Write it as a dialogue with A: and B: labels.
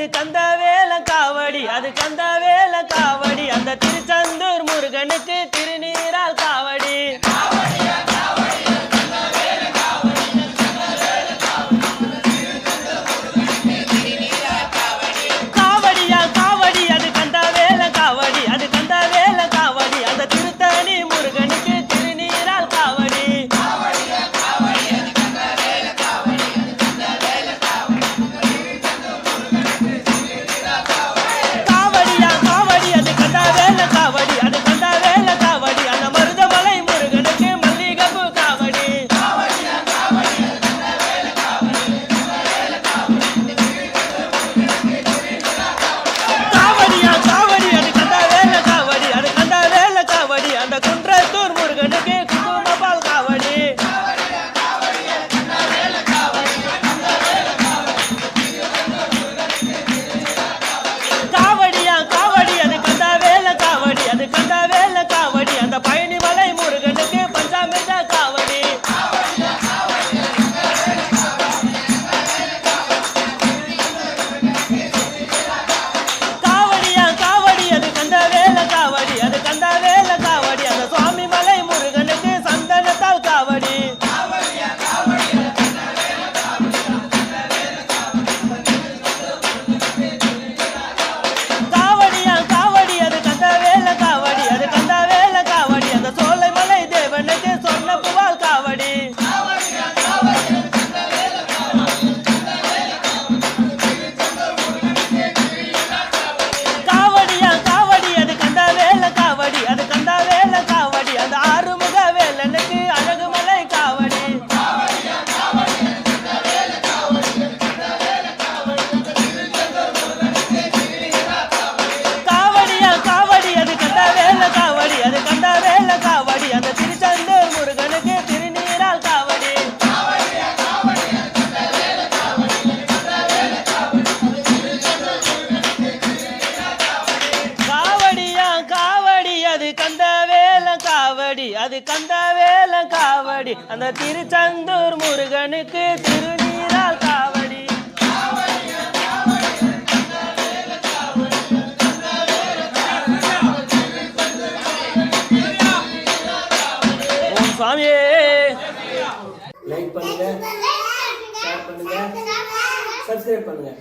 A: அது கந்த வேல காவடி அது கந்த வேல காவடி. அந்த திருச்செந்தூர் முருகனுக்கு திருநீரால் கந்த காவடி அது கந்த காவடி. அந்த திருச்செந்தூர் முருகனுக்கு திருநீரால் காவடி. சுவாமியே.
B: லைக் பண்ணுங்க பண்ணுங்க சப்ஸ்கிரைப்
C: பண்ணுங்க.